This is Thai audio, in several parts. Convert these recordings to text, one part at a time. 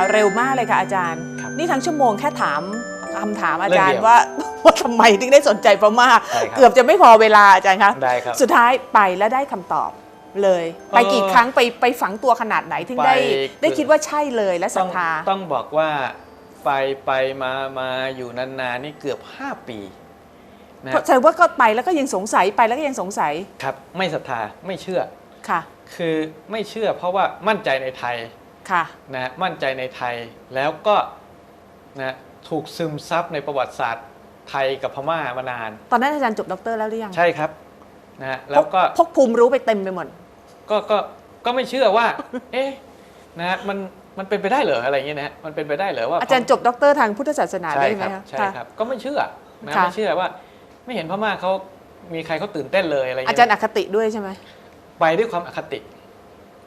ค่ะเร็วมากเลยค่ะอาจารย์ ครับนี่ทั้งชั่วโมงแค่ถามคำถามอาจารเรื่องย์เดียวว่าว่าทำไมถึงได้สนใจพม่าใช่ครับ เกือบจะไม่พอเวลาอาจารย์คะได้ครับ สุดท้ายไปแล้วได้คำตอบเลย ไปกี่ครั้งไปไปฝังตัวขนาดไหนถึงได้ ไป ได้คิดว่าใช่เลยและศรัต้ทองธาต้องบอกว่าไปไปมามาอยู่นานๆนี่เกือบ 5 ปีนะเพราะแสดงว่าก็ไปแล้วก็ยังสงสัยไปแล้วก็ยังสงสัยครับไม่ศรัทธาไม่เชื่อ ค่ะ คือไม่เชื่อเพราะว่ามั่นใจในไทย ค่ะนะมั่นใจในไทยแล้วก็นะถูกซึมซับในประวัติศาสตร์ไทยกับพม่ามานาน ตอนนั้นอาจารย์จบด็อกเตอร์แล้วหรือยังใช่ครับนะแล้วก็พกพกภูมิรู้ไปเต็มไปหมดก็ก็ก็ไม่เชื่อว่า เอ๊ะนะมันมันเป็นไปได้เหรออะไรอย่างเงี้ยนะฮะมันเป็นไปได้เหรอว่าอาจารย์จบด็อกเตอร์ทางพุทธศาสนาใช่ได้ไหคมรับคะใช่ค่ะครับก็ไม่เชื่อนะค่ะไม่เชื่อว่า ไม่เห็นพม่าเขามีใครเขาตื่นเต้นเลยอะไรอาเงี้จารย์ยอคติด้วยใช่ไหมไปด้วยความอคติ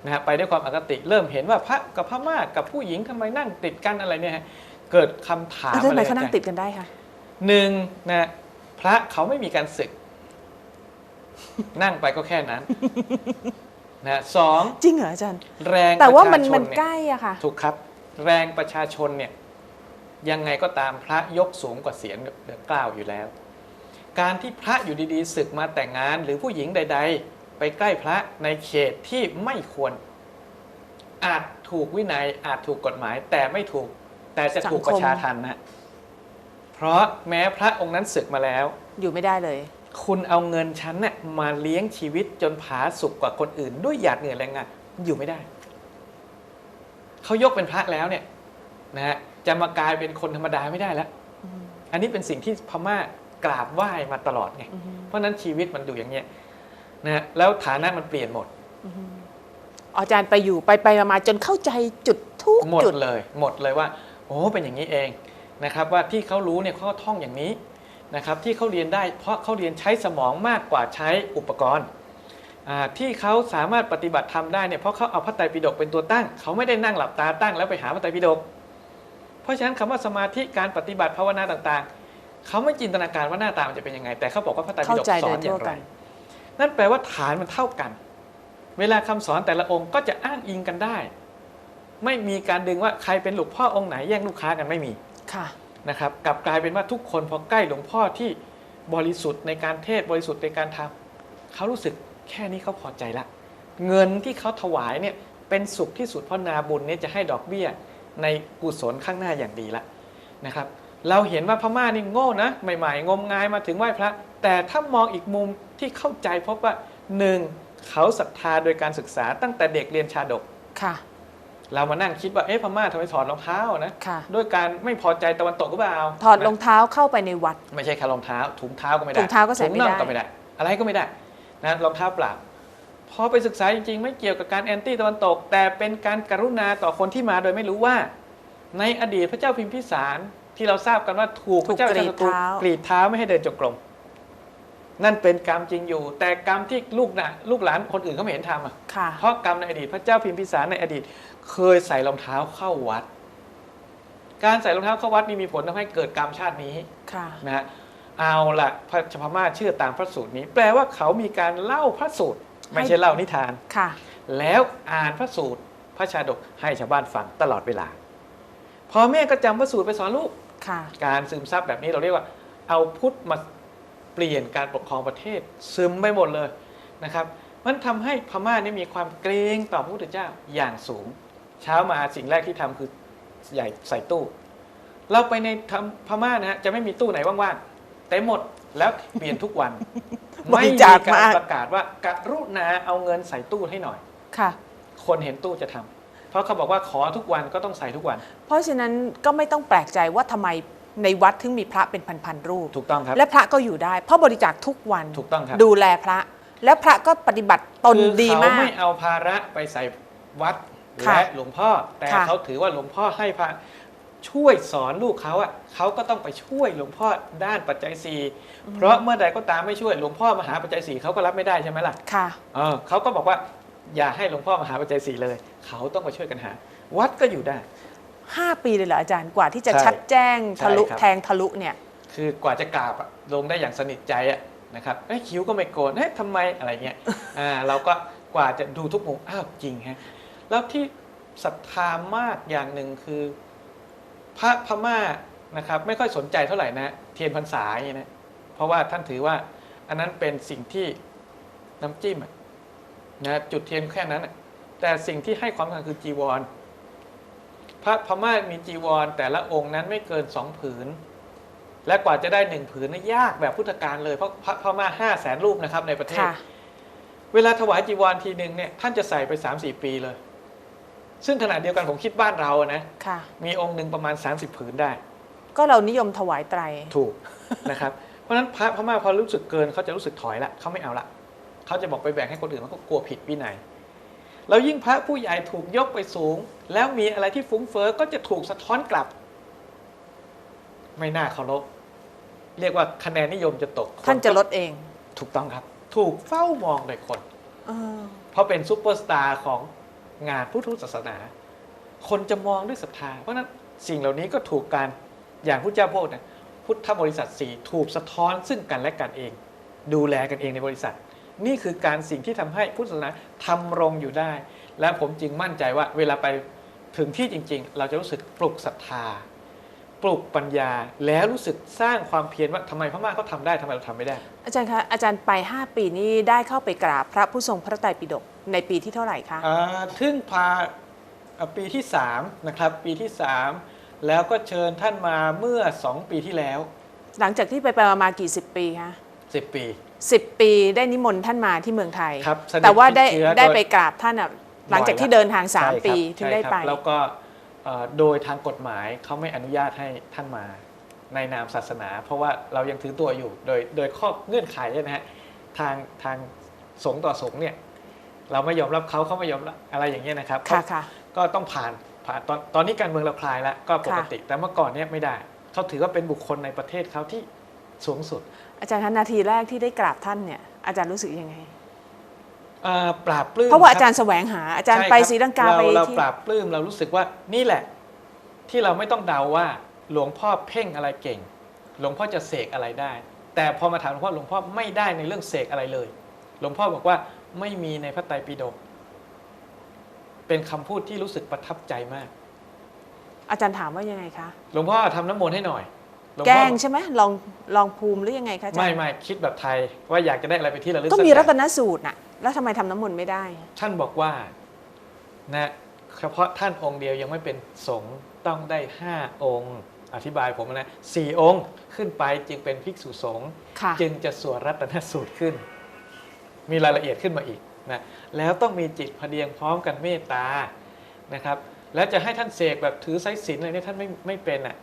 นะฮะไปด้วยความอคติเริ่มเห็นว่าพระกับพม่ากับผู้หญิงทำไมนั่งติดกันอะไรเนี่ยฮะเกิดคำถามแล้วทำอะไมไรเขานั่งในใจติดกันได้คะหนึ่งนะพระเขาไม่มีการศึก นั่งไปก็แค่นั้นนะสองจริงเหรออาจารย์ แรงแต่ว่าประมันชชมันเยใกล้อะค่ะถูกครับ แรงประชาชนเนี่ย ยังไงก็ตามพระยกสูงกว่าเสียงเหลือเกล้าวอยู่แล้ว การที่พระอยู่ดีๆศึกมาแต่งงานหรือผู้หญิงใด ๆ ไปใกล้พระในเขตที่ไม่ควร อาจถูกวินัยอาจถูกกฎหมาย แต่ไม่ถูก แต่จะถูกสังคมประชาทันนะเพราะแม้พระองค์นั้นศึกมาแล้ว อยู่ไม่ได้เลย คุณเอาเงินฉันน่ะมาเลี้ยงชีวิตจนผาสุกกว่าคนอื่น ด้วยหยาดเหงื่อแรงงานอยู่ไม่ได้เขายกเป็นพระแล้วเนี่ย นะฮะจะมากลายเป็นคนธรรมดาไม่ได้แล้วอันนี้เป็นสิ่งที่พม่ากราบไหว้มาตลอดไงเพราะฉะนั้นชีวิตมันอยู่อย่างเงี้ย นะฮะแล้วฐานะมันเปลี่ยนหมดอาจารย์ไปอยู่ไปไปมามาจนเข้าใจจุดทุกหมดจุดเลย หมดเลยว่า โอ้เป็นอย่างนี้เองนะครับ ว่าที่เขารู้เนี่ยเขาก็ท่องอย่างนี้นะครับ ที่เขาเรียนได้เพราะเขาเรียนใช้สมองมากกว่าใช้อุปกรณ์อ่าที่เขาสามารถปฏิบัติทำได้เนี่ยเพราะเขาเอาพระไตรปิฎกเป็นตัวตั้ง เขาไม่ได้นั่งหลับตาตั้งแล้วไปหาพระไตรปิฎกเพราะฉะนั้นคำว่าสมาธิการปฏิบัติภาวนาต่างๆ เขาไม่จินตนาการว่าหน้าตามันจะเป็นยังไง แต่เขาบอกว่าพระไตรปิเข้าฎกใจสโดอยนอทั่ย่าวงไรกั นนั่นแปลว่าฐานมันเท่ากัน เวลาคำสอนแต่ละองค์ก็จะอ้างอิงกันได้ ไม่มีการดึงว่าใครเป็นหลวงพ่อองค์ไหนแย่งลูกค้ากันไม่มีค่ะนะครับกลับกลายเป็นว่าทุกคนพอใกล้หลวงพ่อที่บริสุทธิ์ในการเทศน์บริสุทธิ์ในการทำเขารู้สึกแค่นี้เขาพอใจละ เงินที่เขาถวายเนี่ยเป็นสุขที่สุดเพราะนาบุญเนี่ยจะให้ดอกเบี้ยในกุศลข้างหน้าอย่างดีละนะครับ เราเห็นว่าพม่านี่โง่นะใหม่ๆ งมงายมาถึงไหว้พระ แต่ถ้ามองอีกมุม ที่เข้าใจพบว่าหนึ่งเขาศรัทธาโดยการศึกษาตั้งแต่เด็กเรียนชาดกค่ะ เรามานั่งคิดว่าเอ๊ะพม่าทำไมถอดรองเท้านะค่ะ ด้วยการไม่พอใจตะวันตกหรือเปล่าถอดรองเท้าเข้าไปในวัด ไม่ใช่แค่รองเท้าถุงเท้าก็ไม่ได้ถุงเท้าก็ใส่ไม่ได้ถุงน่องก็ไม่ได้ อะไรก็ไม่ได้นะรองเท้าเปล่าพอไปศึกษาจริงๆ ไม่เกี่ยวกับการแอนตี้ตะวันตก แต่เป็นการกรุณาต่อคนที่มาโดยไม่รู้ว่า ในอดีตพระเจ้าพิมพิสารที่เราทราบกันว่าถูกพระเจ้าถูกกรีดชาตรูเท้ากรีดเท้าไม่ให้เดินจงกรม นั่นเป็นกรรมจริงอยู่ แต่กรรมที่ลูกนะลูกหลานคนอื่นเขาไม่เห็นทำอะค่ะ เพราะกรรมในอดีตพระเจ้าพิมพิสารในอดีต เคยใส่รองเท้าเข้าวัด การใส่รองเท้าเข้าวัดนี่มีผลทำให้เกิดกรรมชาตินี้ค่ะ นะฮะเอาละพระชพม่าเชื่อตามพระสูตรนี้ แปลว่าเขามีการเล่าพระสูตร ไม่ใช่เล่านิทาน ค่ะ แล้วอ่านพระสูตรพระชาดกให้ชาวบ้านฟังตลอดเวลาพอแม่ก็จำพระสูตรไปสอนลูก ค่ะ การซึมซับแบบนี้เราเรียกว่า เอาพุทธมา เปลี่ยนการปกครองประเทศซึมไปหมดเลยนะครับมันทำให้พม่านี่มีความเกรงต่อพระพุทธเจ้าอย่างสูง เช้ามาสิ่งแรกที่ทำคือใหญ่ใส่ตู้ เราไปในทำพม่านะฮะจะไม่มีตู้ไหนว่างๆเต็มหมดแล้วเปลี่ยนทุกวันบไม่ริมีจาคการมากประกาศว่ากรุณาเอาเงินใส่ตู้ให้หน่อยค่ะ คนเห็นตู้จะทำเพราะเขาบอกว่าขอทุกวันก็ต้องใส่ทุกวัน เพราะฉะนั้นก็ไม่ต้องแปลกใจว่าทำไม ในวัดถึงมีพระเป็นพันๆรูป ถูกต้องครับ และพระก็อยู่ได้ เพราะบริจาคทุกวันถูกต้องครับ ดูแลพระ และพระก็ปฏิบัติตนคือดีเขามาก ไม่เอาภาระไปใส่วัดค่ะและหลวงพ่อ แต่ค่ะ เขาถือว่าหลวงพ่อให้พระช่วยสอนลูกเขาอะเขาก็ต้องไปช่วยหลวงพ่อด้านปัจจัยสี่เพราะเมื่อใดก็ตามไม่ช่วยหลวงพ่อมาหาปัจจัยสี่เขาก็รับไม่ได้ใช่ไหมล่ะ ค่ะ เออเขาก็บอกว่าอย่าให้หลวงพ่อมาหาปัจจัยสี่เลย เขาต้องมาช่วยกันหา วัดก็อยู่ได้ 5 ปีเลยเหรออาจารย์กว่าที่จะใช่ชัดแจ้งใช่ทะลุครับ แทงทะลุเนี่ยคือกว่าจะกราบอะลงได้อย่างสนิทใจอะนะครับเอ้ยคิ้วก็ไม่โกนเฮ้ยทำไมอะไรเงี้ย อ่าเราก็กว่าจะดูทุกมุมอ้าวจริงฮะแล้วที่ศรัทธามากอย่างหนึ่งคือ พระพม่านะครับ ไม่ค่อยสนใจเท่าไหร่นะเทียนพรรษาอย่างนี้นะเพราะว่าท่านถือว่า อันนั้นเป็นสิ่งที่น้ำจิ้มอะนะจุดเทียนแค่นั้นอะแต่สิ่งที่ให้ความสำคัญคือจีวร พระพม่ามีจีวร แต่ละองค์นั้นไม่เกินสองผืน และกว่าจะได้หนึ่งผืนนี่ยากแบบพุทธกาลเลย เพราะพระพม่าห้าแสนรูปนะครับในประเทศค่ะเวลาถวายจีวรทีหนึ่งเนี่ยท่านจะใส่ไป3 4ปีเลย ซึ่งขณะเดียวกันผมคิดบ้านเราอะนะค่ะมีองค์หนึ่งประมาณ 30 ผืนได้ ก็เรานิยมถวายไตรถูกนะครับ เพราะฉะนั้นพระพม่าพอรู้สึกเกินเขาจะรู้สึกถอยละเขาไม่เอาละเขาจะบอกไปแบ่งให้คนอื่นเขาก็กลัวผิดวินัย แล้วยิ่งพระผู้ใหญ่ถูกยกไปสูง แล้วมีอะไรที่ฟุ้งเฟ้อก็จะถูกสะท้อนกลับ ไม่น่าเคารพเรียกว่าคะแนนนิยมจะตก ท่านจะลดเอง ถูกต้องครับ ถูกเฝ้ามองโดยคนเออเพราะเป็นซูเปอร์สตาร์ของงานพุทธศาสนา คนจะมองด้วยศรัทธา เพราะฉะนั้นสิ่งเหล่านี้ก็ถูกการอย่างพุทธเจ้าพูดนะพุทธบริษัทสี่ถูกสะท้อนซึ่งกันและกันเอง ดูแลกันเองในบริษัท นี่คือการสิ่งที่ทำให้พุทธศาสนาทำรงอยู่ได้ และผมจึงมั่นใจว่าเวลาไปถึงที่จริง ๆ เราจะรู้สึกปลุกศรัทธา ปลุกปัญญาแล้วรู้สึกสร้างความเพียรว่าทำไมพม่าเขาทำได้ทำไมเราทำไม่ได้ อาจารย์คะอาจารย์ไป 5 ปีนี้ได้เข้าไปกราบพระผู้ทรงพระไตรปิฎกในปีที่เท่าไหร่คะอ่าทึ่งพาอ่าปีที่3นะครับปีที่ 3 แล้วก็เชิญท่านมาเมื่อ 2 ปีที่แล้ว หลังจากที่ไปไปมาๆกี่สิบปีคะ10ปี สิบปีได้นิมนต์ท่านมาที่เมืองไทย ครับเสด็จแต่ว่าได้ติดเชื้อได้โดยไปกราบท่านอะหลังจากที่เดินทาง ใช่ครับ3 ปีถึงได้ใช่ครับไป แล้วก็เอ่อโดยทางกฎหมายเขาไม่อนุญาตให้ท่านมาในนามศาสนา เพราะว่าเรายังถือตัวอยู่โดยโดยข้อเงื่อนไขนะฮะทางทางสงฆ์ต่อสงฆ์เนี่ยเราไม่ยอมรับเขาเขาไม่ยอมรับอะไรอย่างเงี้ยนะครับค่ะค่ะ ก็ต้องผ่านผ่านตอนตอนนี้การเมืองเราคลายแล้วก็ปกติ แต่เมื่อก่อนเนี่ยไม่ได้เขาถือว่าเป็นบุคคลในประเทศเขาที่สูงสุด อาจารย์คะนาทีแรกที่ได้กราบท่านเนี่ยอาจารย์รู้สึกยังไงอ่าปราบปลื้มเพราะว่าอาคบจารย์แสวงหา อาจารย์ใช่ไปคบศรีลังกาเรไปเราที่ปราบปลื้มเรารู้สึกว่านี่แหละ ที่เราไม่ต้องเดาว่าหลวงพ่อเพ่งอะไรเก่ง หลวงพ่อจะเสกอะไรได้ แต่พอมาถามหลวงพ่อหลวงพ่อไม่ได้ในเรื่องเสกอะไรเลย หลวงพ่อบอกว่าไม่มีในพระไตรปิฎกเป็นคำพูดที่รู้สึกประทับใจมาก อาจารย์ถามว่ายังไงคะหลวงพ่อทำน้ำมนต์ให้หน่อยหลวง แกพ่อล้งใช่ไหมลองลองภูมิหรือยังไงคะอาจารไม่ย์ไม่คิดแบบไทยว่าอยากจะได้อะไรไปที่ระลึกก็สัมีอย่ารัตงนสูตรน่ะแล้วทำไมทำน้ำมนต์ไม่ได้ ท่านบอกว่านะเฉพาะท่านองค์เดียวยังไม่เป็นสงฆ์ต้องได้ห้าองค์ อธิบายผมนะสี่องค์ขึ้นไปจึงเป็นภิกษุสงฆ์ค่ะ จึงจะสวดรัตนสูตรขึ้น มีรายละเอียดขึ้นมาอีกนะแล้วต้องมีจิตพอเดียงพร้อมกันเมตตานะครับ แล้วจะให้ท่านเสกแบบถือไซสินอะไรเนี่ยท่านไม่ไม่เป็นอะ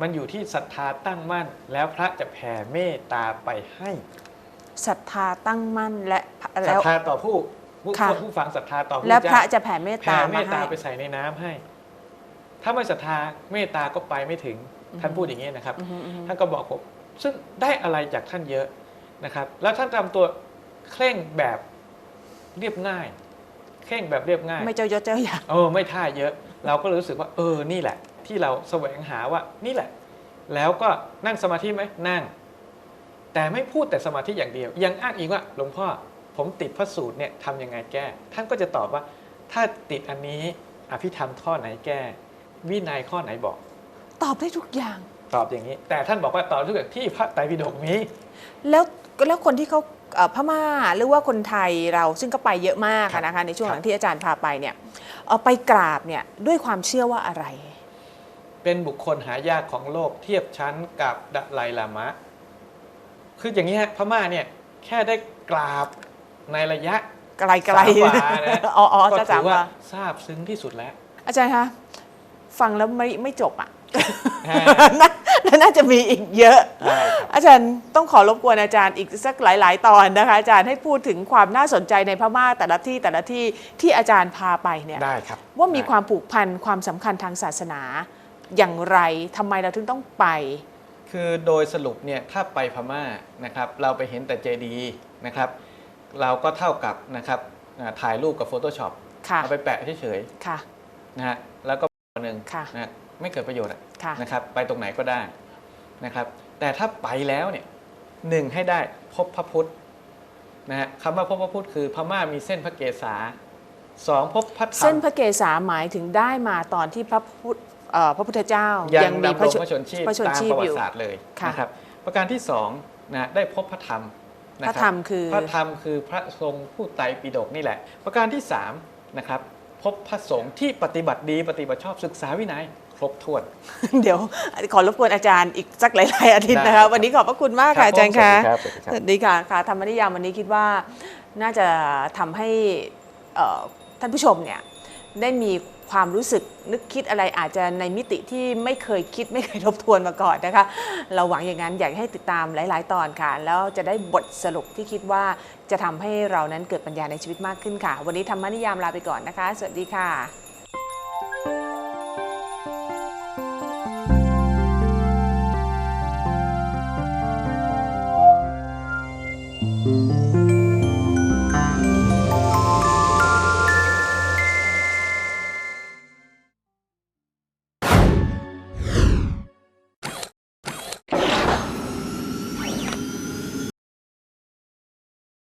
มันอยู่ที่ศรัทธาตั้งมั่น แล้วพระจะแผ่เมตตาไปให้ศรัทธาตั้งมั่นและศรัแล้ทวธาต่อผู้ผู้ค่ะผู้ฟังศรัทธาต่อผู้แล้วพระเจ้าจะแผ่เมตแผ่ตาเมมาตตาให้ไปใส่ในน้ำให้ ถ้าไม่ศรัทธาเมตตาก็ไปไม่ถึงท่านพูดอย่างนี้นะครับอือฮึอือฮึท่านก็บอกผมซึ่งได้อะไรจากท่านเยอะนะครับ แล้วท่านทำตัวเคร่งแบบเรียบง่าย เคร่งแบบเรียบง่าย ไม่เจ้ายศเจ้าอย่างเออไม่ท่าเยอะ เราก็เลยรู้สึกว่า เออนี่แหละ ที่เราแสวงหาว่านี่แหละ แล้วก็นั่งสมาธิไหมนั่ง แต่ไม่พูดแต่สมาธิอย่างเดียว ยังอ้างอีกว่าหลวงพ่อผมติดพระสูตรเนี่ยทำยังไงแก้ ท่านก็จะตอบว่า ถ้าติดอันนี้อภิธรรมข้อไหนแก้ วินัยข้อไหนบอก ตอบได้ทุกอย่าง ตอบอย่างนี้ แต่ท่านบอกว่าตอบทุกอย่างที่พระไตรปิฎกมีแล้วแล้วคนที่เขาเอ่อพม่าหรือว่าคนไทยเราซึ่งก็ไปเยอะมากครับอะนะคะในช่วงครับหลังที่อาจารย์พาไปเนี่ยเอ่อไปกราบเนี่ยด้วยความเชื่อว่าอะไร เป็นบุคคลหายากของโลกเทียบชั้นกับดะไลลามะ คืออย่างนี้ฮะพม่าเนี่ยแค่ได้กราบในระยะไกลไกลสามวานะอ๋ออ๋อก็จะถืสามอว่าว่าทราบซึ้งที่สุดแล้ว อาจารย์คะฟังแล้วไม่ไม่จบอะฮะ น่าน่าจะมีอีกเยอะ ได้ครับอาจารย์ต้องขอรบกวนอาจารย์อีกสักหลาย ๆ ตอนนะคะ อาจารย์ให้พูดถึงความน่าสนใจในพม่าแต่ละที่แต่ละที่ที่อาจารย์พาไปเนี่ย ได้ครับว่ามีได้ความผูกพันความสำคัญทางศาสนา อย่างไรทำไมเราถึงต้องไป คือโดยสรุปเนี่ยถ้าไปพม่านะครับเราไปเห็นแต่เจดีย์นะครับ เราก็เท่ากับนะครับอ่าถ่ายรูปกับ Photoshop ค่ะ เอาไปแปะเฉยค่ะ ๆนะฮะแล้วก็หนึ่งค่ะ นะฮะไม่เกิดประโยชน์อะค่ะ นะครับไปตรงไหนก็ได้นะครับ แต่ถ้าไปแล้วเนี่ยหนึ่งให้ได้พบพระพุทธนะฮะคำว่าพบพระพุทธคือพม่ามีเส้นพระเกศาสองพบพระธรรเส้นม พระเกศาหมายถึงได้มาตอนที่พระพุทธ เอ่อพระพุทธเจ้ายัยังงมีดำพรระงชพระชนชีพพระชนตามชีพประวัอยู่ ติศาสตร์เลยค่ะ นะครับประการที่สองนะได้พบพระธรรมนพระบธรรมคือ พระธรรมคือพระทรงผู้ไตรปิฎกนี่แหละ ประการที่สามนะครับพบพระสงฆ์ที่ปฏิบัติดีปฏิบัติชอบศึกษาวินัยครบถ้วน เดี๋ยวขอรบกวนอาจารย์อีกสักหลาย ๆ อาทิตย์ได้นะครัคะ บวันนี้ขอบพระคุณมากครัค่ะบอาจารย์ผมค่ะสวัสดีครับสวัสดีครับ สวัสดีค่ะค่ะธรรมนิยามวันนี้คิดว่าน่าจะทำให้เอ่อท่านผู้ชมเนี่ย ได้มีความรู้สึกนึกคิดอะไรอาจจะในมิติที่ไม่เคยคิดไม่เคยทบทวนมาก่อนนะคะ เราหวังอย่างนั้นอยากให้ติดตามหลาย ๆ ตอนค่ะ แล้วจะได้บทสรุปที่คิดว่าจะทำให้เรานั้นเกิดปัญญาในชีวิตมากขึ้นค่ะ วันนี้ธรรมนิยามลาไปก่อนนะคะ สวัสดีค่ะ